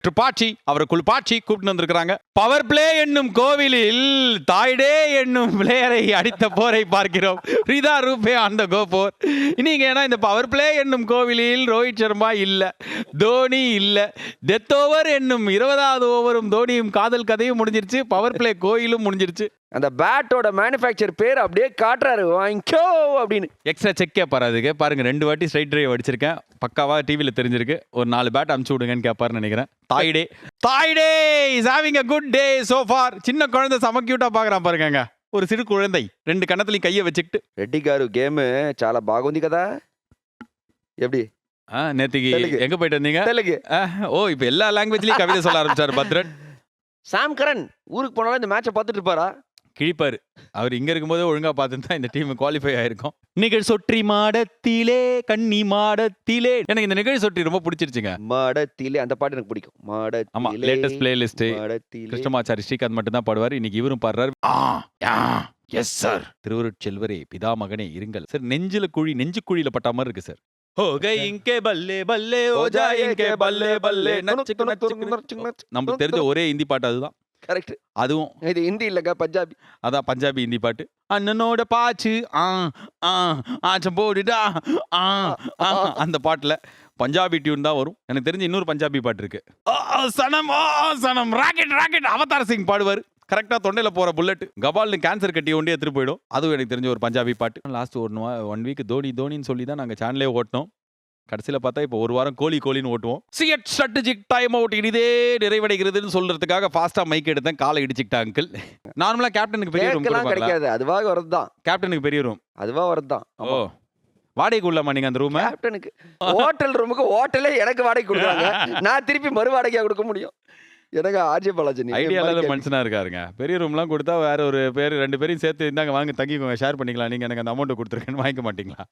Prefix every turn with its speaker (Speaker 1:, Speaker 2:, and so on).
Speaker 1: ட்ரிபாட்சி அவர் குல்பாட்சி கூப்பிட்டு வந்திருக்கிறாங்க. Power play என்னும் கோவிலில் தாய்டே என்னும் பிளேயரை அடித்த போரை பார்க்கிறோம். ரிதா ரூபே அந்த கோபோர். இன்னைக்கு ஏன்னா இந்த பவர் பிளே என்னும் கோவிலில் ரோஹித் சர்மா இல்லை. தோனி இல்லை. டெத் ஓவர் என்னும் இருபதாவது ஓவரும் தோனியும் காதல் கதையும் முடிஞ்சிருச்சு. பவர் பிளே கோயிலும் முடிஞ்சிருச்சு.
Speaker 2: அந்த பேட்டோட மேனுஃபேக்சர் பேர் அப்படியே காட்டுறாரு. வாங்கிக்கோ அப்படின்னு.
Speaker 1: எக்ஸ்ட்ரா செக் கேட்பாரு அதுக்கு. பாருங்க ரெண்டு வாட்டி ஸ்ட்ரைட் ட்ரைவ் அடிச்சிருக்கேன். பக்காவாக டிவியில் தெரிஞ்சிருக்கு. ஒரு நாலு பேட் அமுச்சு விடுங்கன்னு கேட்பாருன்னு நினைக்கிறேன். தாய் டே தாய் day is having a good day so far சின்ன குழந்தை செம கியூட்டாக பார்க்குறான் பாருங்க ஒரு சிறு குழந்தை. ரெண்டு கணத்துலையும் கையை வச்சுக்கிட்டு.
Speaker 2: ரெட்டி காரு கேமு சாலா பாகுந்தி கதா? எப்படி?
Speaker 1: ஆ நேத்திக்கு எங்கே போயிட்டு வந்தீங்க?
Speaker 2: தெலுங்கு.
Speaker 1: ஓ இப்போ எல்லா லாங்குவேஜ்லையும் கவிதை சொல்ல ஆரம்பிச்சார் பத்ரன்.
Speaker 2: சாம் கரன் ஊருக்கு போனாலும் இந்த மேட்சை பார்த்துட்டு இருப்பாரா?
Speaker 1: கிழிப்பாரு. அவர் இங்க இருக்கும்போது ஒழுங்கா பார்த்துட்டு இந்த டீம் குவாலிஃபை ஆயிருக்கும். நிகழ் சொற்றி மாடத்திலே கன்னி மாடத்திலே. எனக்கு இந்த நிகழ் சொற்றி ரொம்ப பிடிச்சிருச்சுங்க.
Speaker 2: மாடத்திலே அந்த பாட்டு எனக்கு பிடிக்கும்.
Speaker 1: ஆமா
Speaker 2: மாடத்திலே
Speaker 1: லேட்டஸ்ட் பிளேலிஸ்ட் கிருஷ்ணமாச்சாரி ஸ்ரீகாந்த் மட்டும் தான் பாடுவார். இன்னைக்கு இவரும் பாடுறாரு. Yes sir. திருவருட்செல்வரே பிதாமகனே இருங்கள். சார் நெஞ்சில குழி நெஞ்சு குழியில பட்ட மாதிரி இருக்கு சார். ஹோ கை இங்கே பல்லே பல்லே ஓ ஜா இங்கே பல்லே பல்லே. நச்சுக்கு நச்சுக்கு நச்சுக்கு. நமக்கு தெரிஞ்ச ஒரே ஹிந்தி பாட்டு அதுதான்.
Speaker 2: கரெக்ட்
Speaker 1: அதுவும்
Speaker 2: இது ஹிந்தி இல்லைங்க பஞ்சாபி.
Speaker 1: அதான் பஞ்சாபி ஹிந்தி பாட்டு. அண்ணனோட பாச்சு ஆ ஆ ஆச்சம் போடுடா ஆ ஆ அந்த பாட்டுல பஞ்சாபி டியூன் தான் வரும். எனக்கு தெரிஞ்சு இன்னொரு பஞ்சாபி பாட்டு இருக்கு. சனம் சனம் ராக்கெட் ராக்கெட் அவதார் சிங் பாடுவார். கரெக்டா தொண்டையில போற புல்லட் கபால்னு கேன்சர் கட்டி ஒண்டி எடுத்துட்டு போயிடும். அதுவும் எனக்கு தெரிஞ்ச ஒரு பஞ்சாபி பாட்டு. லாஸ்ட் ஒரு ஒன் வீக் தோனி தோனின்னு சொல்லி தான் நாங்க சேனலே ஓட்டினோம். கடைசியில பார்த்தா இப்போ ஒரு வாரம் கோழி கோழின்னு ஓட்டுவோம். சியட் ஸ்ட்ராட்டஜிக் டைம் அவுட் இனிதே நிறைவடைகிறதுன்னு சொல்றதுக்காக ஃபாஸ்டா மைக் எடுத்தேன். காலை இடிச்சுக்கிட்டா அங்கிள் நார்மலா கேப்டனுக்கு பெரிய ரூம்
Speaker 2: கிடைக்காது. அதுவாக வரது தான்.
Speaker 1: கேப்டனுக்கு பெரிய ரூம்
Speaker 2: அதுவா வரது தான்.
Speaker 1: ஓ வாடகைக்கு உள்ளமா நீங்க அந்த ரூமை
Speaker 2: கேப்டனுக்கு ஹோட்டல் ரூமுக்கு ஹோட்டலே எனக்கு வாடகை கொடுக்குறாங்க. நான் திருப்பி மறு வாடகையா கொடுக்க முடியும். எனக்கு ஆர்ஜே பாலாஜி நீங்க
Speaker 1: ஐடியா
Speaker 2: மாதிரி
Speaker 1: இல்லாத
Speaker 2: கேள்வி.
Speaker 1: மனுஷனா இருக்காருங்க. பெரிய ரூம்லாம் கொடுத்தா வேற ஒரு பேர் ரெண்டு பேரையும் சேர்த்து இருந்தாங்க. வாங்க தங்கிக்கோங்க. ஷேர் பண்ணிக்கலாம். நீங்க எனக்கு அந்த அமௌண்ட் கொடுத்துருக்கேன்னு வாங்கிக்க மாட்டீங்களா?